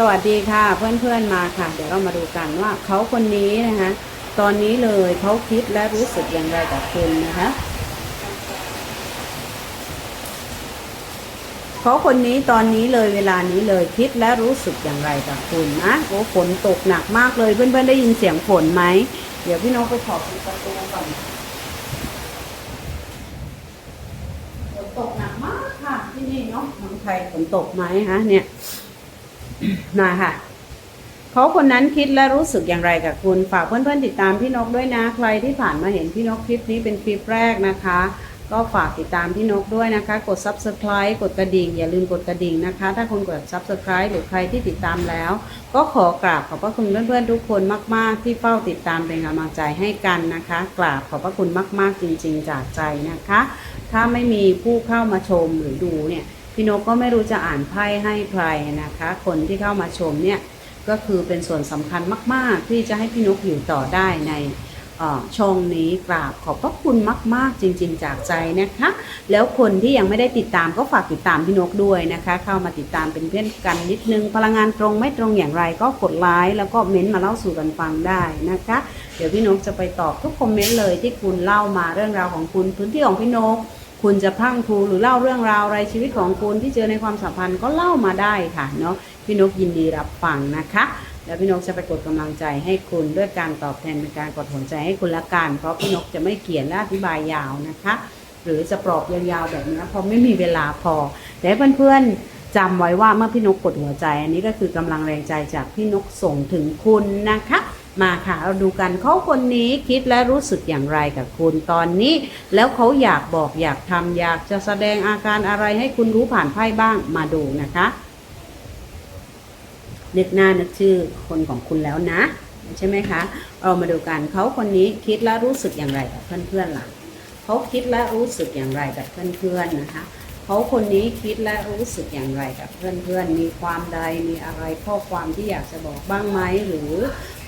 สวัสดีค่ะเพื่อนๆมาค่ะ เดี๋ยวเรามาดูกันว่าเขาคนนี้นะคะตอนนี้เลยเขาคิดและรู้สึกอย่างไรกับคุณนะคะเขาคนนี้ตอนนี้เลยเวลานี้เลยคิดและรู้สึกอย่างไรกับคุณนะโอ้ฝนตกหนักมากเลยเพื่อนๆได้ยินเสียงฝนไหมเดี๋ยวพี่น้องไปขอบประตูก่อนฝนตกหนักมากค่ะที่นี่เนาะเมืองไทยฝนตกไหมฮะเนี่ย มาค่ะเขาคนนั้นคิดและรู้สึกอย่างไรกับคุณ ฝากเพื่อนๆติดตามพี่นกด้วยนะ ใครที่ผ่านมาเห็นพี่นกคลิปนี้เป็นคลิปแรกนะคะ ก็ฝากติดตามพี่นกด้วยนะคะ กด subscribe กดกระดิ่ง อย่าลืมกดกระดิ่งนะคะ ถ้าคุณกด subscribe หรือใครที่ติดตามแล้ว ก็ขอกราบขอบพระคุณเพื่อนๆทุกคนมาก ๆ ที่เฝ้าติดตามเป็นกำลังใจให้กันนะคะ กราบขอบพระคุณมาก ๆ จริง ๆ จากใจนะคะ ถ้าไม่มีผู้เข้ามาชมหรือดูเนี่ย พี่นกก็ไม่รู้จะอ่านไพ่ให้ใครนะคะ คนที่เข้ามาชมเนี่ยก็คือเป็นส่วนสำคัญมาก ๆ ที่จะให้พี่นกอยู่ต่อได้ในช่องนี้กราบขอบพระคุณมาก ๆ จริง ๆ จากใจนะคะ แล้วคนที่ยังไม่ได้ติดตามก็ฝากติดตามพี่นกด้วยนะคะ เข้ามาติดตามเป็นเพื่อนกันนิดนึง พลังงานตรงไม่ตรงอย่างไรก็กดไลค์แล้วก็เม้นต์มาเล่าสู่กันฟังได้นะคะ เดี๋ยวพี่นกจะไปตอบทุกคอมเมนต์เลยที่คุณเล่ามาเรื่องราวของคุณพื้นที่ของพี่นก คุณจะพรังพรูหรือเล่าเรื่องราวอะไรชีวิตของคุณที่เจอในความสัมพันธ์ก็เล่ามาได้ค่ะเนาะพี่นกยินดีรับฟังนะคะ แล้วพี่นกจะไปกดกำลังใจให้คุณด้วยการตอบแทนเป็นการกดหัวใจให้คุณละกัน เพราะพี่นกจะไม่เขียนและอธิบายยาวนะคะ หรือจะปลอบยาวๆแบบนี้เพราะไม่มีเวลาพอ แต่เพื่อนๆจำไว้ว่าเมื่อพี่นกกดหัวใจ อันนี้ก็คือกำลังแรงใจจากพี่นกส่งถึงคุณนะคะ มาค่ะเราดูกันเขาคนนี้คิดและรู้สึกอย่างไรกับคุณตอนนี้ แล้วเขาอยากบอกอยากทำอยากจะแสดงอาการอะไรให้คุณรู้ผ่านไพ่บ้างมาดูนะคะนึกหน้านึกชื่อคนของคุณแล้วนะ ใช่ไหมคะ เรามาดูกันเขาคนนี้คิดและรู้สึกอย่างไรกับเพื่อนๆล่ะเขาคิดและรู้สึกอย่างไรกับเพื่อนๆนะคะ เขาคนนี้คิดและรู้สึกอย่างไรกับเพื่อนๆ มีความใด มีอะไรข้อความที่อยากจะบอกบ้างไหม หรือ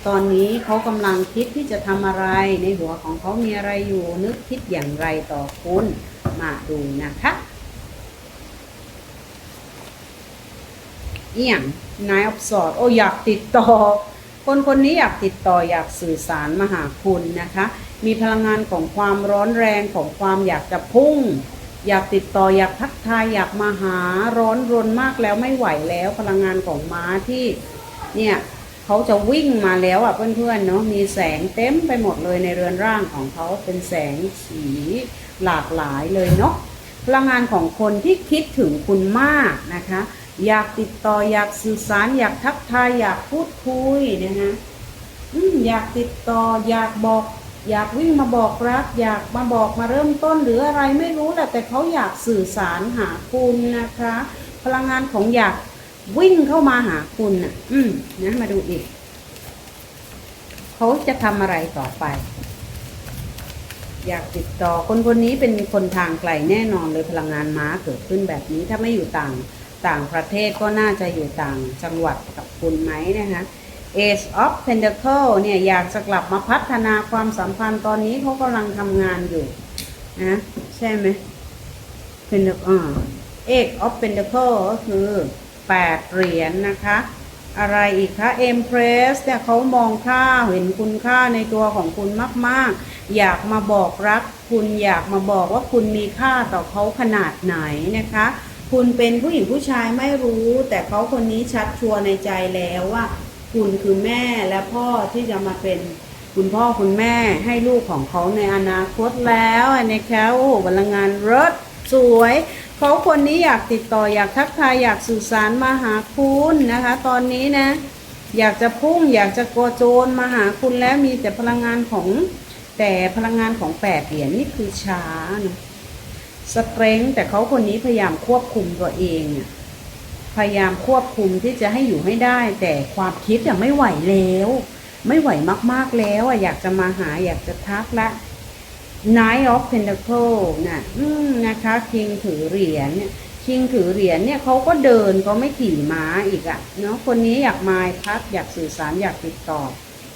ตอนนี้เขากำลังคิดที่จะทำอะไร ในหัวของเขามีอะไรอยู่ นึกคิดอย่างไรต่อคุณ มาดูนะคะเอี่ยงนายอบสอดโอ้อยากติดต่อ คนคนนี้อยากติดต่ออยากสื่อสารมาหาคุณนะคะ มีพลังงานของความร้อนแรงของความอยากจะพุ่ง อยากติดต่ออยากทักทายอยากมาหาร้อนรนมากแล้วไม่ไหวแล้วพลังงานของม้าที่เนี่ยเขาจะวิ่งมาแล้วอะเพื่อนๆเนาะมีแสงเต็มไปหมดเลยในเรือนร่างของเขาเป็นแสงสีหลากหลายเลยเนาะพลังงานของคนที่คิดถึงคุณมากนะคะ อยากติดต่ออยากสื่อสาร อยากทักทายอยากพูดคุยนะคะอืมอยากติดต่ออยากบอก อยากวิ่งมาบอกรัก อยากมาบอกมาเริ่มต้นหรืออะไรไม่รู้แหละแต่เขาอยากสื่อสารหาคุณนะคะ พลังงานของอยากวิ่งเข้ามาหาคุณน่ะอืมนะมาดูอีกเขาจะทำอะไรต่อไป อยากติดต่อคนคนนี้เป็นคนทางไกลแน่นอนเลยพลังงานม้าเกิดขึ้นแบบนี้ถ้าไม่อยู่ต่างต่างประเทศก็น่าจะอยู่ต่างจังหวัดกับคุณไหมนะคะ Ace of Pentacle เนี่ยอยากจะกลับมาพัฒนาความสัมพันธ์ตอนนี้เขากำลังทำงานอยู่นะใช่ไหม Pentacle อ่า Eight of Pentacle ก็คือแปดเหรียญนะคะ อะไรอีกคะ Empress เนี่ยเขามองค่าเห็นคุณค่าในตัวของคุณมาก ๆ อยากมาบอกรัก คุณอยากมาบอกว่าคุณมีค่าต่อเขาขนาดไหนนะคะ คุณเป็นผู้หญิงผู้ชายไม่รู้ แต่เขาคนนี้ชัดชัวร์ในใจแล้วว่า คุณคือแม่และพ่อที่จะมาเป็นคุณพ่อคุณแม่ให้ลูกของเขาในอนาคตแล้วนะคะโอ้โหพลังงานรถสวยเขาคนนี้อยากติดต่ออยากทักทายอยากสื่อสารมาหาคุณนะคะ ตอนนี้นะ อยากจะพุ่งอยากจะโกโจนมาหาคุณแล้วมีแต่พลังงานของแต่พลังงานของแปดเหรียญนี่คือช้านะสเตรงแต่เขาคนนี้พยายามควบคุมตัวเองอะ พยายามควบคุมที่จะให้อยู่ให้ได้ แต่ความคิดอะไม่ไหวแล้ว ไม่ไหวมากๆแล้วอะอยากจะมาหาอยากจะทักละ Knight of Pentacle นะนะคะคิงถือเหรียญเนี่ยคิงถือเหรียญเนี่ยเขาก็เดินก็ไม่ขี่ม้าอีกอะเนาะคนนี้อยากมาพักอยากสื่อสารอยากติดต่อ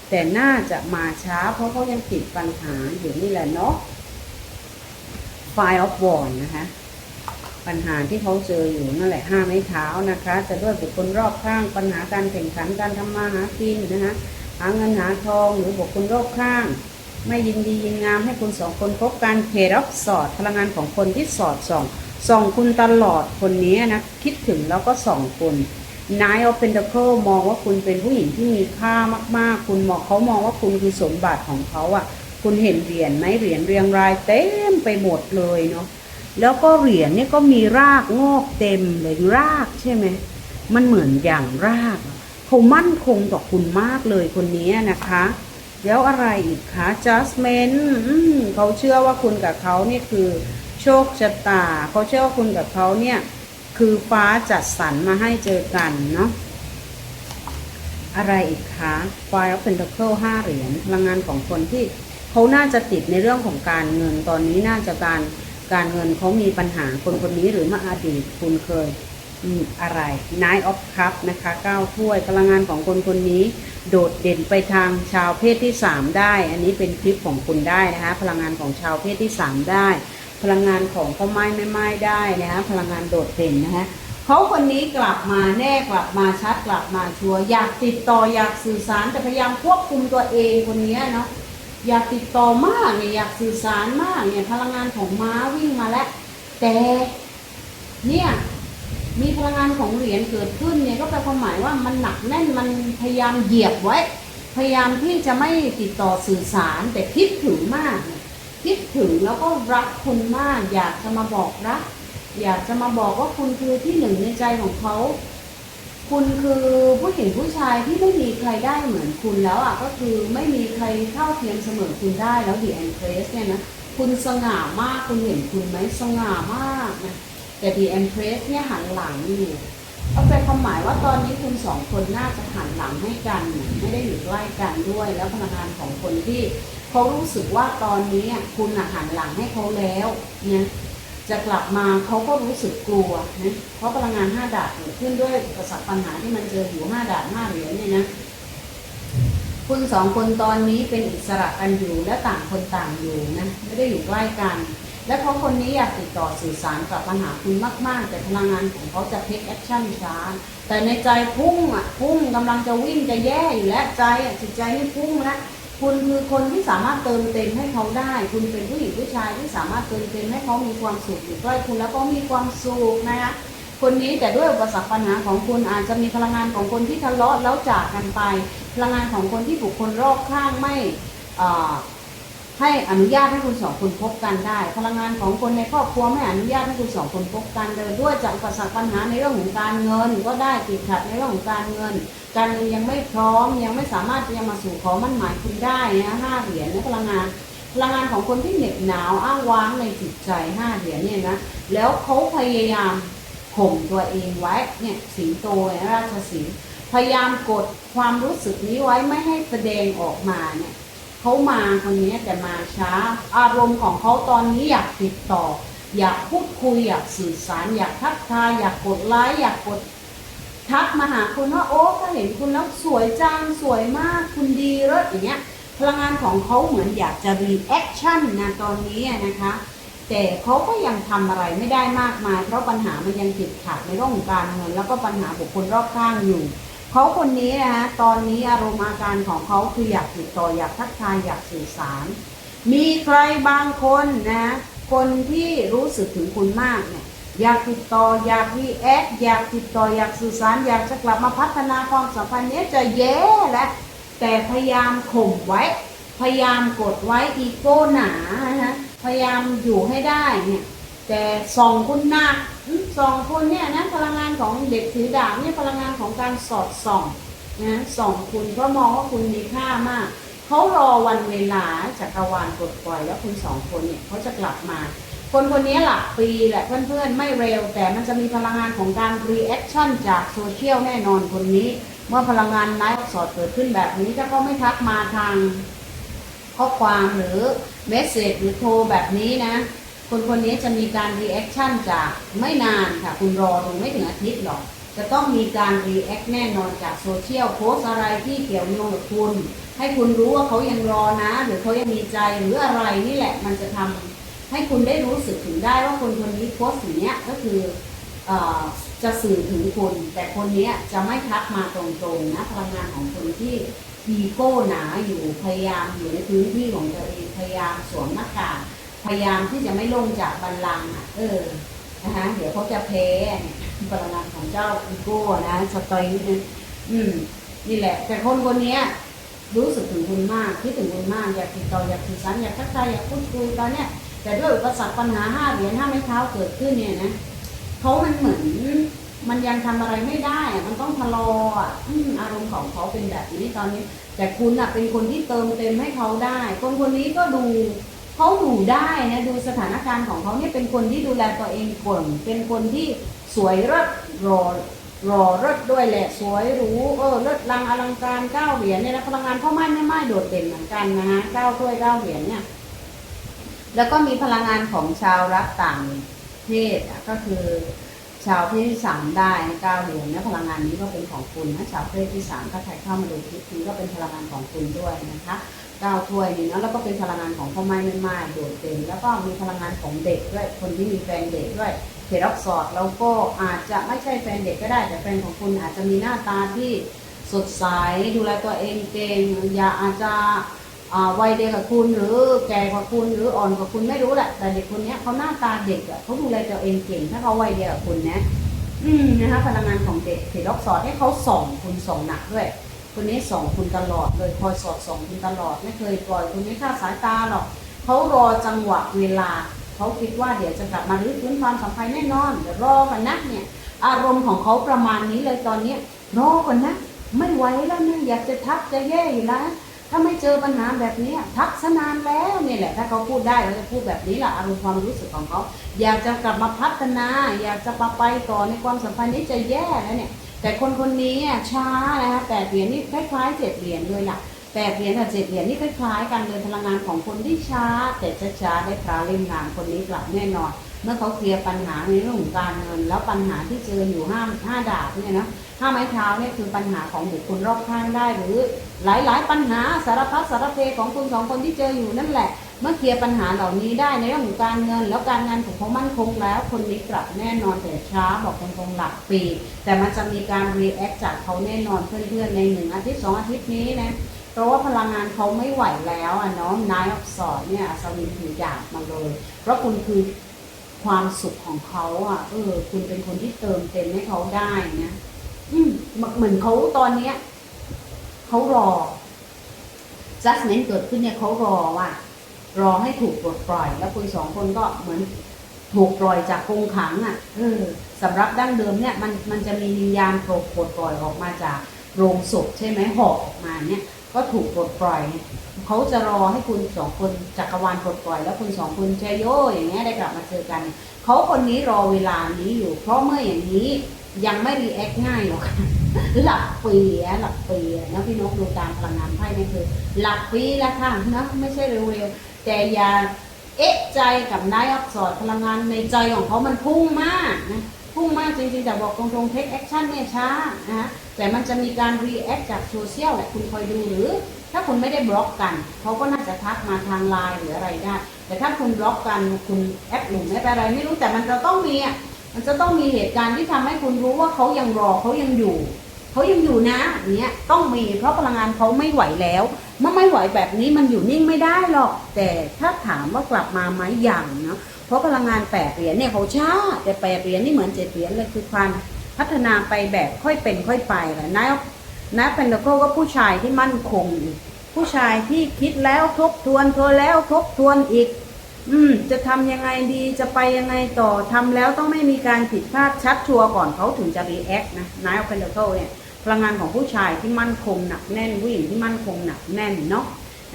แต่น่าจะมาช้า เพราะเขายังติดปัญหาอยู่นี่แหละเนาะ Fire of wands นะคะ ปัญหาที่เขาเจออยู่นั่นแหละห้าไม้เท้านะคะ จะด้วยบุคคลรอบข้างปัญหาการแข่งขันการทำมาหากินนะคะหาเงินหาทองหรือบุคคลรอบข้าง ไม่ยินดียินงามให้คุณสองคนพบกันเพรับสอดพลังงานของคนที่สอดส่องส่องคุณตลอดคนนี้นะคิดถึงแล้วก็ส่องคุณ Nine of Pentacles มองว่าคุณเป็นผู้หญิงที่มีค่ามากๆ คุณมองเขามองว่าคุณคือสมบัติของเขาอะ่ะ คุณเห็นเหรียญไหมเหรียญเรียงรายเต็มไปหมดเลยเนาะ แล้วก็เหรียญนี่ก็มีรากงอกเต็มเลยรากใช่ไหมมันเหมือนอย่างรากเขามั่นคงต่อคุณมากเลยคนนี้นะคะ แล้วอะไรอีกคะ Justment เขาเชื่อว่าคุณกับเขาเนี่ยคือ โชคชะตา เขาเชื่อว่าคุณกับเขาเนี่ย คือฟ้าจัดสรรมาให้เจอกันเนาะอะไรอีกคะ Five of Pentacles ห้าเหรียญพลังงานของคนที่เขาน่าจะติดในเรื่องของการเงินตอนนี้น่าจะการ การเงินเขามีปัญหาคนคนนี้หรือเมื่ออดีตคุณเคยอะไร Nine of cup นะคะเก้าถ้วยพลังงานของคนคนนี้ โดดเด่นไปทางชาวเพศที่ 3 ได้ อันนี้เป็นคลิปของคุณได้นะคะพลังงานของชาวเพศที่ 3 ได้ พลังงานของพ่อไม้ไม่ไม้ได้นะคะพลังงานโดดเด่นนะคะเขาคนนี้กลับมาแน่กลับมาชัดกลับมาชัวร์อยากติดต่ออยากสื่อสารแต่พยายามควบคุมตัวเองคนนี้เนาะ อยากติดต่อมากเนี่ยอยากสื่อสารมากเนี่ยพลังงานของม้าวิ่งมาแล้ว แต่เนี่ยมีพลังงานของเหรียญเกิดขึ้นเนี่ยก็แปลความหมายว่ามันหนักแน่นมันพยายามเหยียบไว้ พยายามที่จะไม่ติดต่อสื่อสาร แต่คิดถึงมาก คิดถึงแล้วก็รักคุณมาก อยากจะมาบอกรักอยากจะมาบอกว่าคุณคือที่หนึ่งในใจของเขา คุณคือผู้หญิงผู้ชายที่ไม่มีใครได้เหมือนคุณแล้วอะก็คือไม่มีใครเท่าเทียมเสมอคุณได้แล้วดีแอนเ r รสเนี่ยนะคุณสง่ามากคุณเห็นคุณไหมสง่ามากนะแต่ดีแอนเ r รสเนี่ยหันหลังอยู่ก็เป็นความหมายว่าตอนนี้คุณสองคนน่าจะหันหลังให้กันไม่ได้อยู่ใกล้กันด้วย แล้วพลังงานของคนที่เขารู้สึกว่าตอนนี้อะคุณหันหลังให้เขาแล้วเนี่ย จะกลับมาเขาก็รู้สึกกลัวนะเพราะพลังงานห้าดาบเกิดขึ้นด้วยอุปสรรคปัญหาที่มันเจออยู่ห้าดาบห้าเหรียญเนี่ยนะคุณสองคนตอนนี้เป็นอิสระกันอยู่และต่างคนต่างอยู่นะไม่ได้อยู่ใกล้กัน และเขาคนนี้อยากติดต่อสื่อสารกับปัญหาคุณมาก ๆ แต่พลังงานของเขาจะเทคแอคชั่นช้าแต่ในใจพุ่งอะพุ่งกำลังจะวิ่งจะแย่อยู่แล้วใจอะจิตใจนี่พุ่งแล้ว คุณคือคนที่สามารถเติมเต็มให้เขาได้ คุณเป็นผู้หญิงผู้ชายที่สามารถเติมเต็มให้เขามีความสุขอยู่ใกล้คุณแล้วก็มีความสุขนะคะคนนี้แต่ด้วยอุปสรรคปัญหาของคุณอาจจะมีพลังงานของคนที่ทะเลาะแล้วจากกันไป พลังงานของคนที่บุคคลรอบข้างไม่ ให้อนุญาตให้คุณสองคนพบกันได้ พลังงานของคนในครอบครัวไม่อนุญาตให้คุณสองคนพบกันเลยด้วยจากอุปสรรคปัญหาในเรื่องของการเงิน ก็ได้ติดขัดในเรื่องของการเงิน การเงินยังไม่พร้อมยังไม่สามารถจะมาสู่ขอมั่นหมายคุณได้นะห้าเหรียญนพลังงานพลังงานของคนที่เหน็บหนาวอ้างว้างในจิตใจห้าเหรียญเนี่ยนะแล้วเขาพยายามข่มตัวเองไว้เนี่ยสิงโตราชสีห์พยายามกดความรู้สึกนี้ไว้ไม่ให้แสดงออกมาเนี่ย เขามาคนนี้แต่มาช้า อารมณ์ของเขาตอนนี้อยากติดต่อ อยากพูดคุยอยากสื่อสาร อยากทักทายอยากกดไลค์อยากกดทักมาหาคุณว่าโอ้ก็เห็นคุณแล้วสวยจังสวยมากคุณดีเลิศอย่างเงี้ยพลังงานของเขาเหมือนอยากจะรีแอคชั่นนะตอนนี้นะคะ แต่เขาก็ยังทำอะไรไม่ได้มากมาย เพราะปัญหามันยังติดขัดในเรื่องของการเงินแล้วก็ปัญหาบุคคลรอบข้างอยู่ เขาคนนี้นะคะตอนนี้อารมณ์อาการของเขาคืออยากติดต่ออยากทักทายอยากสื่อสาร มีใครบางคนนะคนที่รู้สึกถึงคุณมากเนี่ยอยากติดต่ออยากรีแอคอยากติดต่ออยากสื่อสาร อยากจะกลับมาพัฒนาความสัมพันธ์เนี้ยจะแย่แล้วแต่พยายามข่มไว้ พยายามกดไว้อีโก้หนานะพยายามอยู่ให้ได้เนี่ย แต่ส่องคุณหนักส่องคุณเนี่ยนะพลังงานของเด็กถือดาบเนี่ยพลังงานของการสอดส่องนะส่องคุณเพราะมองว่าคุณมีค่ามากเขารอวันเวลาจักรวาลปลดปล่อยแล้วคุณสองคนเนี่ยเขาจะกลับมา คนคนนี้หลักปีแหละเพื่อนๆไม่เร็ว แต่มันจะมีพลังงานของการรีแอคชั่นจากโซเชียลแน่นอนคนนี้ เมื่อพลังงานไลฟ์สดเกิดขึ้นแบบนี้ถ้าเขาไม่ทักมาทางข้อความหรือเมสเซจหรือโทรแบบนี้นะ คนคนนี้จะมีการรีแอคชั่นจากไม่นานค่ะ คุณรอดูไม่ถึงอาทิตย์หรอก จะต้องมีการรีแอคแน่นอนจากโซเชียลโพสอะไรที่เกี่ยวโยงกับคุณ ให้คุณรู้ว่าเขายังรอนะ หรือเขายังมีใจหรืออะไรนี่แหละมันจะทำให้คุณได้รู้สึกถึงได้ว่าคนคนนี้โพสต์อย่างเนี้ยก็คืออจะสื่อถึงคุณแต่คนเนี้ยจะไม่ทักมาตรงๆนะพลังงานของคนที่อีโก้หนาอยู่พยายามอยู่ในพื้นที่ของตัวเองพยายามสวมหน้ากาก พยายามที่จะไม่ลงจากบัลลังก์อะ เออ นะคะเดี๋ยวเขาจะแพ้เนี่ยพลังงานของเจ้าอีโก้นะสตอยนิดนึงอืม นี่แหละ แต่คนคนนี้รู้สึกถึงคุณมากคิดถึงคุณมากอยากติดต่ออยากสื่อสารอยากทักทายอยากพูดคุยตอนเนี้ยแต่ด้วยอุปสรรคปัญหาห้าเหรียญห้าไม้เท้าเกิดขึ้นเนี่ยนะเขามันเหมือนมันยังทำอะไรไม่ได้ มันต้องทะลาะอะอารมณ์ของเขาเป็นแบบนี้ตอนนี้ แต่คุณอะเป็นคนที่เติมเต็มให้เขาได้ คนคนนี้ก็ดู เขาดูได้นะดูสถานการณ์ของเขาเนี่ยเป็นคนที่ดูแลตัวเองก่อนเป็นคนที่สวยเลิศรอรอเลิศด้วยแหละสวยหรูเออเลิศลังอลังการเก้าเหรียญเนี่ยนะพลังงานพ่อไม้แม่ไม้โดดเด่นเหมือนกันนะฮะเก้าถ้วยเก้าเหรียญเนี่ยแล้วก็มีพลังงานของชาวรักต่างเพศก็คือชาวเพศที่สามได้เก้าเหรียญนะพลังงานนี้ก็เป็นของคุณนะชาวเพศที่สามถ้าใครเข้ามาดูคลิปนี้ก็เป็นพลังงานของคุณด้วยนะคะ เก้าถ้วยนี่เนาะแล้วก็เป็นพลังงานของพ่อไม้แม่ไม้โดดเด่นแล้วก็มีพลังงานของเด็กด้วยคนที่มีแฟนเด็กด้วยเขตรักสอดแล้วก็อาจจะไม่ใช่แฟนเด็กก็ได้ แต่แฟนของคุณอาจจะมีหน้าตาที่สดใสดูแลตัวเองเก่งอย่าอาจจะวัยเดียวกับคุณหรือแก่กว่าคุณหรืออ่อนกว่าคุณไม่รู้แหละแต่เด็กคนเนี้ยเขาหน้าตาเด็กอะเขาดูแลตัวเองเก่งถ้าเขาวัยเดียวกับคุณนะอืมนะคะพลังงานของเด็กเขตรักสอดให้เขาส่องคุณส่องหนักด้วย คนนี้ส่องคุณตลอดเลยคอยสอดส่องคุณตลอด ไม่เคยปล่อยคุณไม่คลาดสายตาหรอกเขารอจังหวะเวลาเขาคิดว่าเดี๋ยวจะกลับมารื้อฟื้นความสัมพันธ์แน่นอนเดี๋ยวรอกันนะเนี่ย อารมณ์ของเขาประมาณนี้เลยตอนเนี้รอก่อนนะ ไม่ไหวแล้วเนี่ยอยากจะทักจะแย่อยู่แล้วถ้าไม่เจอปัญหาแบบนี้ทักสนานแล้วเนี่ยแหละ ถ้าเขาพูดได้เขาจะพูดแบบนี้แหละอารมณ์ความรู้สึกของเขาอยากจะกลับมาพัฒนา อยากจะมาไปต่อในความสัมพันธ์นี้จะแย่แล้วเนี่ย แต่คนคนนี้อะช้านะคะแต่เหรียญนี่คล้ายๆเจ็ดเหรียญเลยล่ะแปดเหรียญกับเจ็ดเหรียญนี่คล้ายๆกันเลยพลังงานของคนที่ช้า แต่ช้าๆได้พราเล่มงานคนนี้กลับแน่นอน เมื่อเขาเคลียร์ปัญหาในเรื่องของการเงิน แล้วปัญหาที่เจออยู่ห้าห้าดาบเนี่ยนะห้าไม้เท้าเนี่ยคือปัญหาของบุคคลรอบข้างได้หรือ หลายๆ ปัญหาสารพัดสารเพของคุณสองคนที่เจออยู่นั่นแหละ เมื่อเคลียร์ปัญหาเหล่านี้ได้ในเรื่องของการเงิน แล้วการงานของเขามั่นคงแล้ว คนนี้กลับแน่นอนแต่ช้าบอกตรงๆหลักปี แต่มันจะมีการรีแอคจากเขาแน่นอนเพื่อนๆในหนึ่งอาทิตย์สองอาทิตย์นี้นะเพราะว่าพลังงานเขาไม่ไหวแล้วอะเนาะนายอักษรเนี่ยอัศวินถือดาบมาเลย เพราะคุณคือความสุขของเขาอะเออคุณเป็นคนที่เติมเต็มให้เขาได้นะอืมเหมือนเขาตอนเนี้ยเขารอ judgment เกิดขึ้นเนี่ยเขารอว่า รอให้ถูกปลดปล่อย แล้วคุณสองคนก็เหมือนถูกปล่อยจากกรงขังอะเออสำหรับดั้งเดิมเนี่ยมันมันจะมีวิญญาณถูกปลดปล่อยออกมาจากโรงศพใช่ไหมหอกออกมาเนี่ยก็ถูกปลดปล่อยเขาจะรอให้คุณสองคนจักรวาลปลดปล่อย แล้วคุณสองคนเชยโยอย่างเงี้ยได้กลับมาเจอกันเขาคนนี้รอเวลานี้อยู่ เพราะเมื่ออย่างนี้ยังไม่รีแอคง่ายหรอกหลักปีอะหลักปีอะนะพี่นกดูตามพลังงานไพ่นี่คือ หลักปีแล้วค่ะนะไม่ใช่เร็วๆ แต่อย่าเอ๊ะใจกับนายอักษรพลังงานในใจของเขามันพุ่งมากนะพุ่งมากจริงๆ แต่บอกตรงๆ take action เนี่ยช้านะฮะแต่มันจะมีการ react จากโซเชียลแหละคุณคอยดูหรือ ถ้าคุณไม่ได้บล็อกกันเขาก็น่าจะทักมาทางไลน์หรืออะไรได้ แต่ถ้าคุณบล็อกกันคุณแอปหลุมไม่เป็นไรไม่รู้แต่มันจะต้องมีอะมันจะต้องมีเหตุการณ์ที่ทำให้คุณรู้ว่าเขายังรอเขายังอยู่ เขายังอยู่นะอย่างเนี้ยต้องมีเพราะพลังงานเขาไม่ไหวแล้วเมื่อไม่ไหวแบบนี้มันอยู่นิ่งไม่ได้หรอก แต่ถ้าถามว่ากลับมาไหมอย่างเนาะเพราะพลังงานแปดเหรียญเนี่ยเขาช้าแต่แปดเหรียญนี่เหมือนเจ็ดเหรียญเลยคือความพัฒนาไปแบบค่อยเป็นค่อยไปแหละนายนะเป็นโลก็ผู้ชายที่มั่นคง ผู้ชายที่คิดแล้วทบทวนทวนแล้วทบทวนอีก อืม จะทำยังไงดีจะไปยังไงต่อทำแล้วต้องไม่มีการผิดพลาดชัดชัวร์ก่อนเขาถึงจะรีแอคนะนายเป็นโลเนี่ย พลังงานของผู้ชายที่มั่นคงหนักแน่นผู้หญิงที่มั่นคงหนักแน่นเนาะ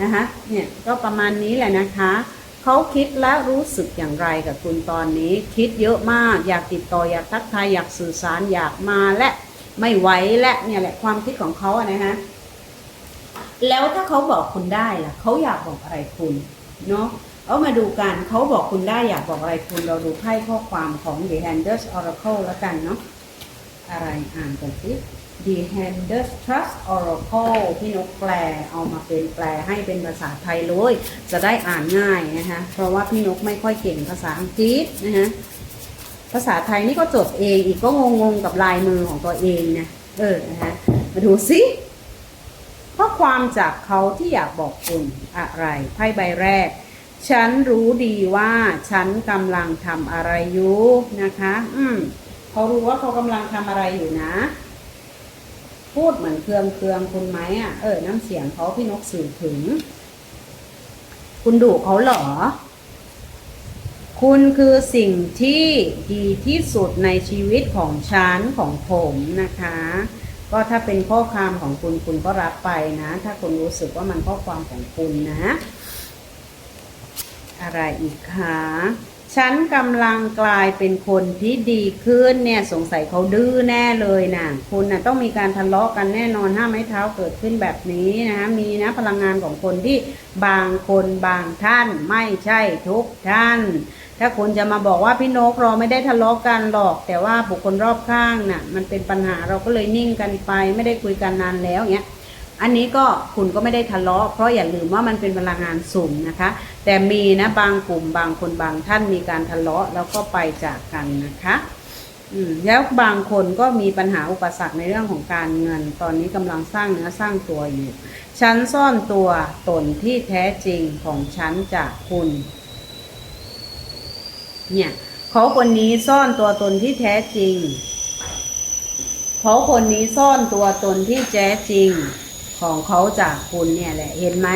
นะคะเนี่ยก็ประมาณนี้แหละนะคะเขาคิดและรู้สึกอย่างไรกับคุณตอนนี้ คิดเยอะมากอยากติดต่ออยากทักทายอยากสื่อสารอยากมาและไม่ไหวและเนี่ยแหละความคิดของเขาอะนะคะแล้วถ้าเขาบอกคุณได้ล่ะเขาอยากบอกอะไรคุณเนาะเอามาดูกันเขาบอกคุณได้อยากบอกอะไรคุณเราดูไพ่ข้อความของ The Handers Oracle แล้วกันเนาะอะไรอ่านกันสิ The Handers Trust Oracle พี่นกแปลเอามาเป็นแปลให้เป็นภาษาไทยเลย จะได้อ่านง่ายนะคะเพราะว่าพี่นกไม่ค่อยเก่งภาษาอังกฤษนะคะภาษาไทยนี่ก็จดเองอีกก็งงๆกับลายมือของตัวเองนะเออนะคะมาดูสิข้อความจากเขาที่อยากบอกคุณอะไรไพ่ใบแรก ฉันรู้ดีว่าฉันกำลังทำอะไรอยู่นะคะ อืมเขารู้ว่าเขากำลังทำอะไรอยู่นะ พูดเหมือนเครืองเครืองคุณไหมอะเออน้ำเสียงเขาพี่นกสื่อถึง คุณดุเขาเหรอ คุณคือสิ่งที่ดีที่สุดในชีวิตของฉันของผมนะคะ ก็ถ้าเป็นข้อความของคุณคุณก็รับไปนะ ถ้าคุณรู้สึกว่ามันข้อความของคุณนะ อะไรอีกคะ ฉันกำลังกลายเป็นคนที่ดีขึ้นเนี่ยสงสัยเขาดื้อแน่เลยนะคุณนะต้องมีการทะเลาะกันแน่นอนห้าไม้เท้าเกิดขึ้นแบบนี้นะมีนะพลังงานของคนที่บางคนบางท่านไม่ใช่ทุกท่าน ถ้าคุณจะมาบอกว่าพี่นกเราไม่ได้ทะเลาะกันหรอก แต่ว่าบุคคลรอบข้างน่ะมันเป็นปัญหาเราก็เลยนิ่งกันไป ไม่ได้คุยกันนานแล้วเงี้ย อันนี้ก็คุณก็ไม่ได้ทะเลาะ เพราะอย่าลืมว่ามันเป็นพลังงานสุ่มนะคะ แต่มีนะบางกลุ่มบางคนบางท่านมีการทะเลาะแล้วก็ไปจากกันนะคะแล้วบางคนก็มีปัญหาอุปสรรคในเรื่องของการเงิน ตอนนี้กำลังสร้างเนื้อสร้างตัวอยู่ฉันซ่อนตัวตนที่แท้จริงของฉันจากคุณ เนี่ยเขาคนนี้ซ่อนตัวตนที่แท้จริงเขาคนนี้ซ่อนตัวตนที่แท้จริง ของเขาจากคุณเนี่ยแหละเห็นไหม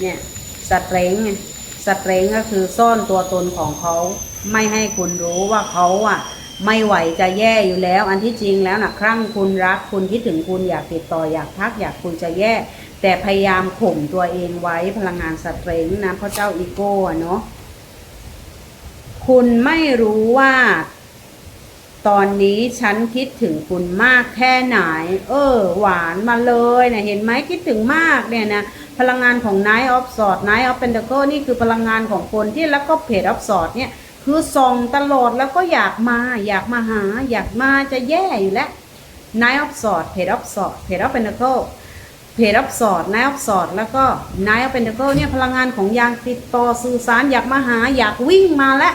เนี่ยสเตรงไงสเตรงก็คือซ่อนตัวตนของเขาไม่ให้คุณรู้ว่าเขาอะ ไม่ไหวจะแย่อยู่แล้ว อันที่จริงแล้วนะครั้งคุณรักคุณคิดถึงคุณอยากติดต่ออยากทักอยากคุยจะแย่ แต่พยายามข่มตัวเองไว้พลังงานสเตรงนะเพราะเจ้าอีโก้เนาะคุณไม่รู้ว่า ตอนนี้ฉันคิดถึงคุณมากแค่ไหน เออ หวานมาเลยเนะเห็นไหมคิดถึงมากเนี่ยนะพลังงานของ Night of Swords Night of Pentacle นี่คือพลังงานของคนที่แล้วก็ Page of Swords เนี่ยคือส่องตลอดแล้วก็อยากมา อยากมาหา อยากมาจะแย่อยู่แล้ว Night of Swords Page of Swords Page of Pentacle เพจรับสอดนายรับสอดแล้วก็นายเป็นเดเนี่ยพลังงานของยางติดต่อสื่อสารอยากมาหา อยากวิ่งมาแล้ว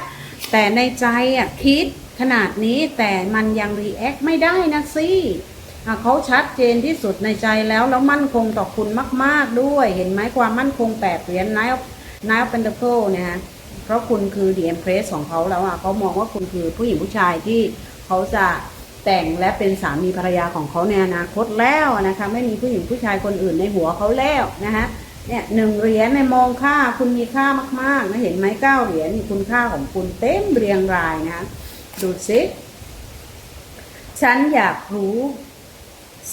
แต่ในใจอะคิด ขนาดนี้แต่มันยังรีแอคไม่ได้นะสิอ่เขาชัดเจนที่สุดในใจแล้ว แล้วมั่นคงต่อคุณมาก ๆด้วย เห็นไหมความมั่นคงแปดเหรียญนายนายเป็นเดเนี่ยฮะเพราะคุณคือดีเอ็มเพรสของเขาแล้วอะเขามองว่าคุณคือผู้หญิงผู้ชายที่เขาจะแต่งและเป็นสามีภรรยาของเขาในอนาคตแล้วนะคะไม่มีผู้หญิงผู้ชายคนอื่นในหัวเขาแล้วนะคะเนี่ยหนึ่งเหรียญในมองค่าคุณมีค่ามากๆนะเห็นไหมเก้าเหรียญคุณค่าของคุณเต็มเรียงรายนะ ดูสิฉันอยากรู้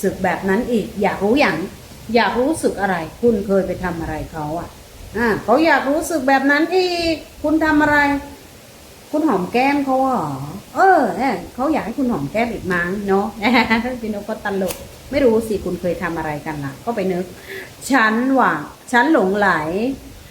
สึกแบบนั้นอีก อยากรู้อย่าง อยากรู้สึกอะไร คุณเคยไปทำอะไรเขาอะอ่าเขาอยากรู้สึกแบบนั้นอีก คุณทำอะไร คุณหอมแก้มเขาเหรอเออเนี่ยเขาอยากให้คุณหอมแก้มอีกมั้งเนาะพี่นกก็ตลก ไม่รู้สิคุณเคยทำอะไรกันล่ะ ก็ไปนึก ฉันหวังฉันหลงไหล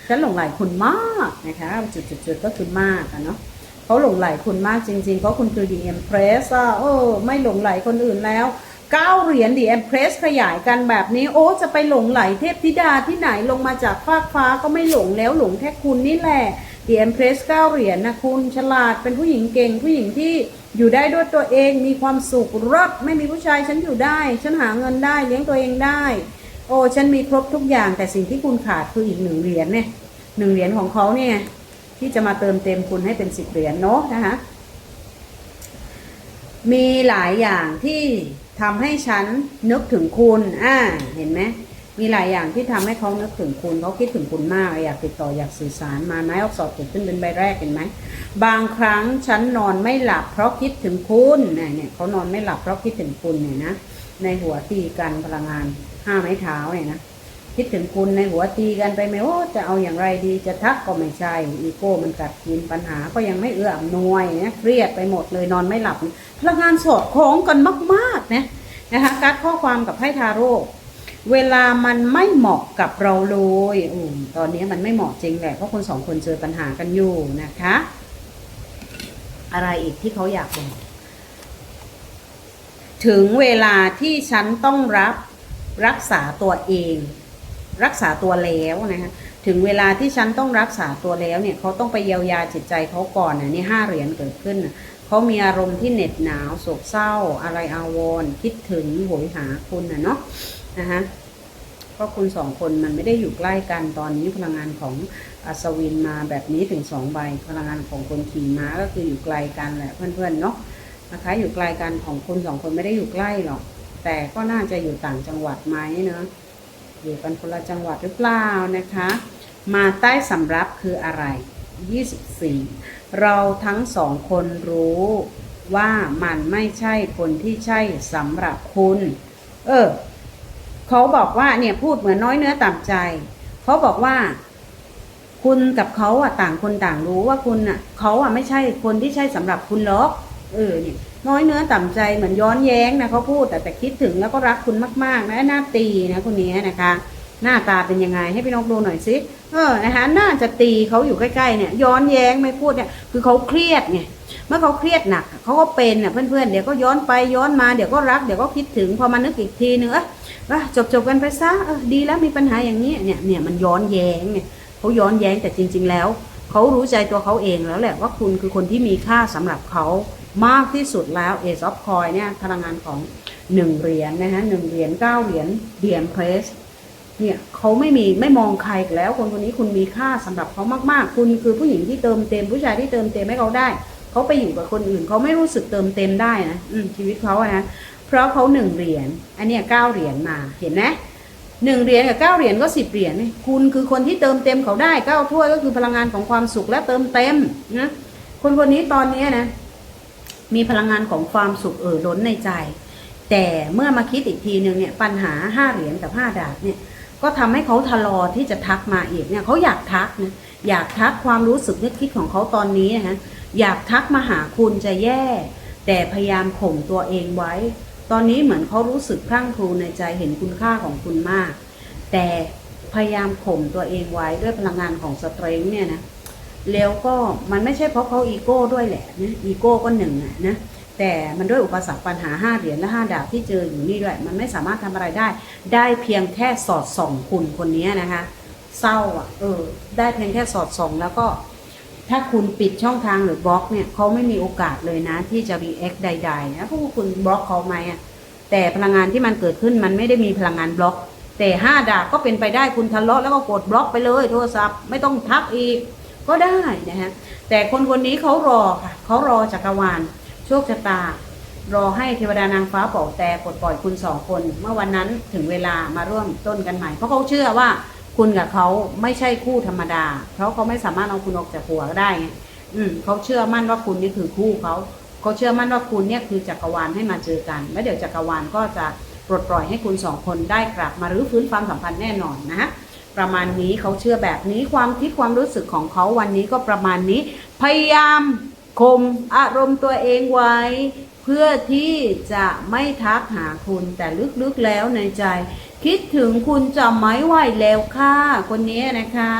ฉันหลงไหลคุณมากนะคะ จุดๆๆก็คือมากอะเนาะ เขาหลงไหลคุณมากจริงๆ เพราะคุณคือดีเอ็มเพรสอะเออ ไม่หลงไหลคนอื่นแล้วเก้าเหรียญดีเอ็มเพรสขยายกันแบบนี้ โอ้ จะไปหลงไหลเทพธิดาที่ไหนลงมาจากฟากฟ้าก็ไม่หลงแล้วหลงแค่คุณนี่แหละดีเอ็มเพรสเก้าเหรียญนะคุณฉลาดเป็นผู้หญิงเก่งผู้หญิงที่อยู่ได้ด้วยตัวเองมีความสุขรอดไม่มีผู้ชายฉันอยู่ได้ ฉันหาเงินได้เลี้ยงตัวเองได้ โอ้ฉันมีครบทุกอย่างแต่สิ่งที่คุณขาดคืออีกหนึ่งเหรียญเนี่ยหนึ่งเหรียญของเขาเนี่ย ที่จะมาเติมเต็มคุณให้เป็นสิบเหรียญเนาะนะคะมีหลายอย่างที่ทำให้ฉันนึกถึงคุณ อ่า เห็นไหม มีหลายอย่างที่ทำให้เขานึกถึงคุณเขาคิดถึงคุณมาก อยากติดต่ออยากสื่อสารมาไม้ออกสอบเกิดขึ้นเป็นใบแรกเห็นไหม บางครั้งฉันนอนไม่หลับเพราะคิดถึงคุณเนี่ยเนี่ยเขานอนไม่หลับเพราะคิดถึงคุณเนี่ยนะ ในหัวตีกันพลังงานห้าไม้เท้าเนี่ยนะ คิดถึงคุณในหัวตีกันไปไหมโอ้จะเอาอย่างไรดีจะทักก็ไม่ใช่ อีโก้มันกัดกินปัญหาก็ยังไม่เอื้ออำนวยนะเครียดไปหมดเลยนอนไม่หลับ พลังงานสอดคล้องกันมากๆนะนะคะการข้อความกับไพ่ทาโร่เวลามันไม่เหมาะกับเราเลยอมตอนนี้มันไม่เหมาะจริงแหละเพราะคนสองคนเจอปัญหากันอยู่นะคะ อะไรอีกที่เขาอยากบอกถึงเวลาที่ฉันต้องรับรักษาตัวเอง รักษาตัวแล้วนะคะถึงเวลาที่ฉันต้องรักษาตัวแล้วเนี่ยเขาต้องไปเยียวยาจิตใจเขาก่อนนะนี่ห้าเหรียญเกิดขึ้นนะเขามีอารมณ์ที่เหน็ดหนาวโศกเศร้า อะไรอาวรณ์คิดถึงโหยหาคุณนะเนาะนะคะเพราะคุณสองคนมันไม่ได้อยู่ใกล้กันตอนนี้พลังงานของอัศวินมาแบบนี้ถึงสองใบพลังงานของคนขี่ม้าก็คืออยู่ไกลกันแหละเพื่อนๆเนาะนะคะอยู่ไกลกันของคุณสองคนไม่ได้อยู่ใกล้หรอกแต่ก็น่าจะอยู่ต่างจังหวัดไหมเนาะ อยู่กันคนละจังหวัดหรือเปล่านะคะ มาใต้สำรับคืออะไร 24 เราทั้งสองคนรู้ว่ามันไม่ใช่คนที่ใช่สำหรับคุณ เออ เขาบอกว่าเนี่ยพูดเหมือนน้อยเนื้อต่ำใจ เขาบอกว่า คุณกับเขาอะต่างคนต่างรู้ว่าคุณอะเขาอะไม่ใช่คนที่ใช่สำหรับคุณหรอก เออเนี่ย น้อยเนื้อต่ำใจเหมือนย้อนแย้งนะเขาพูดแต่แต่คิดถึงแล้วก็รักคุณมากๆนะหน้าตีนะคนนี้นะคะ หน้าตาเป็นยังไงให้พี่นกดูหน่อยสิเออนะคะน่าจะตีเขาอยู่ใกล้ๆเนี่ย ย้อนแย้งไม่พูดเนี่ยคือเขาเครียดไงเมื่อเขาเครียดหนักเขาก็เป็นเนี่ยเพื่อนๆเดี๋ยวก็ย้อนไปย้อนมาเดี๋ยวก็รักเดี๋ยวก็คิดถึงพอมานึกอีกทีนึงเออจบจบๆกันไปซะเออดีแล้วมีปัญหาอย่างนี้เนี่ยเนี่ยมันย้อนแย้งไงเขาย้อนแย้งแต่จริง ๆ แล้วเขารู้ใจตัวเขาเองแล้วแหละว่าคุณคือคนที่มีค่าสำหรับเขา มากที่สุดแล้วเอซอฟคอยเนี่ยพลังงานของหนึ่งเหรียญนะฮะหนึ่งเหรียญเก้าเหรียญเหรียญเพรสเนี่ยเขาไม่มีไม่มองใครแล้วคนคนนี้คุณมีค่าสำหรับเขามากๆ คุณคือผู้หญิงที่เติมเต็มผู้ชายที่เติมเต็มให้เขาได้ เขาไปอยู่กับคนอื่นเขาไม่รู้สึกเติมเต็มได้นะชีวิตเขาอะนะเพราะเขาหนึ่งเหรียญอันเนี้ยเก้าเหรียญมาเห็นไหมหนึ่งเหรียญกับเก้าเหรียญก็สิบเหรียญคุณคือคนที่เติมเต็มเขาได้เก้าถ้วยก็คือพลังงานของความสุขและเติมเต็มนะคนคนนี้ตอนนี้นะ มีพลังงานของความสุขเอ่อล้นในใจ แต่เมื่อมาคิดอีกทีหนึ่งเนี่ยปัญหาห้าเหรียญกับห้าดาบเนี่ยก็ทำให้เขาทะลอที่จะทักมาอีกเนี่ยเขาอยากทักนะอยากทักความรู้สึกนึกคิดของเขาตอนนี้นะฮะอยากทักมาหาคุณจะแย่ แต่พยายามข่มตัวเองไว้ ตอนนี้เหมือนเขารู้สึกพรั่งพรูในใจเห็นคุณค่าของคุณมาก แต่พยายามข่มตัวเองไว้ด้วยพลังงานของสเตรนเนี่ยนะ แล้วก็มันไม่ใช่เพราะเขาอีโก้ด้วยแหละนะอีโก้ก็หนึ่งนะแต่มันด้วยอุปสรรคปัญหาห้าเหรียญและห้าดาบที่เจออยู่นี่ด้วย มันไม่สามารถทำอะไรได้ ได้เพียงแค่สอดส่องคุณคนนี้นะคะ เศร้าอะเออ ได้เพียงแค่สอดส่องแล้วก็ ถ้าคุณปิดช่องทางหรือบล็อกเนี่ยเขาไม่มีโอกาสเลยนะ ที่จะรีแอคใดๆนะพราะว่าคุณบล็อกเขาไหมอะแต่พลังงานที่มันเกิดขึ้นมันไม่ได้มีพลังงานบล็อก แต่ห้าดาบก็เป็นไปได้คุณทะเลาะแล้วก็กดบล็อกไปเลย โทรศัพท์ไม่ต้องทักอีก ก็ได้นะฮะแต่คนคนนี้เขารอค่ะเขารอจักรวาลโชคชะตา รอให้เทวดานางฟ้าบอกแต่ปลดปล่อยคุณสองคน เมื่อวันนั้นถึงเวลามาร่วมต้นกันใหม่ เพราะเขาเชื่อว่าคุณกับเขาไม่ใช่คู่ธรรมดา เพราะเขาไม่สามารถเอาคุณออกจากหัวได้อืมเขาเชื่อมั่นว่าคุณนี่คือคู่เขาเขาเชื่อมั่นว่าคุณเนี่ยคือจักรวาลให้มาเจอกัน แล้วเดี๋ยวจักรวาลก็จะปลดปล่อยให้คุณสองคนได้กลับมารื้อฟื้นความสัมพันธ์แน่นอนนะ ประมาณนี้เขาเชื่อแบบนี้ความคิดความรู้สึกของเขาวันนี้ก็ประมาณนี้ พยายามข่มอารมณ์ตัวเองไว้ เพื่อที่จะไม่ทักหาคุณแต่ลึกๆแล้วในใจ คิดถึงคุณจะไม่ไหวแล้วค่ะคนนี้นะคะ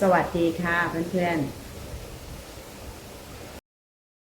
สวัสดีค่ะเพื่อนๆ